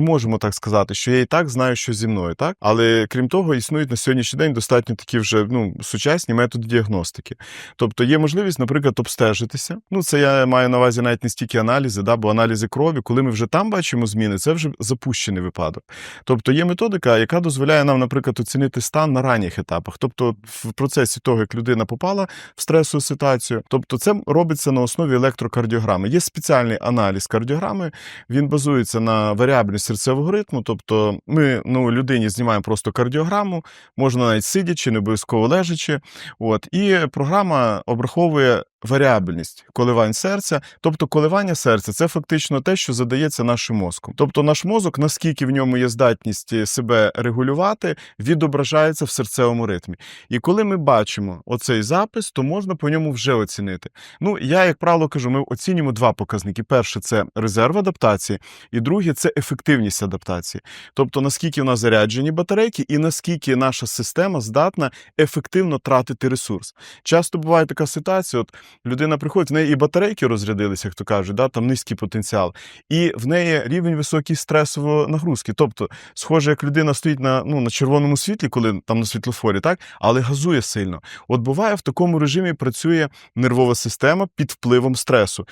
можемо так сказати, що я і так знаю, що зі мною, так? Але крім того, існують на сьогоднішній день достатньо такі вже ну, сучасні методи діагностики. Тобто є можливість, наприклад, обстежитися. Ну, це я маю на увазі навіть не стільки аналізи, да, бо аналізи крові, коли ми вже там бачимо зміни, це вже запущений випадок. Тобто є методика, яка дозволяє нам, наприклад, оцінити стан на ранніх етапах. Тобто, в процесі того, як людина попала в стресову ситуацію, тобто це робиться на основі електрокардіограми. Є спеціальний аналіз кардіограми, він базується на варіабельність серцевого ритму. Тобто, ми ну, людині знімаємо просто кардіограму, можна навіть сидячи, не обов'язково лежачи. От, і програма обраховує варіабельність коливань серця. Тобто, коливання серця це фактично те, що задається нашим мозком. Тобто, наш мозок, наскільки в ньому є здатність е, себе регулювати, відображається в серцевому ритмі. І коли ми бачимо оцей запис, то можна по ньому вже оцінити. Ну, я, як правило, кажу, ми оцінюємо два показники: перше це резерв адаптації, і друге це ефективність адаптації. Тобто, наскільки в нас заряджені батарейки, і наскільки наша система здатна ефективно тратити ресурс. Часто буває така ситуація: людина приходить, в неї і батарейки розрядилися, як то кажуть, да, там низький потенціал, і в неї рівень високий стресової нагрузки. Тобто, схоже, як людина стоїть на, ну, на червоному світлі, коли там на світлофорі, так, але газує сильно. От буває, в такому режимі працює нервова система під впливом стресу.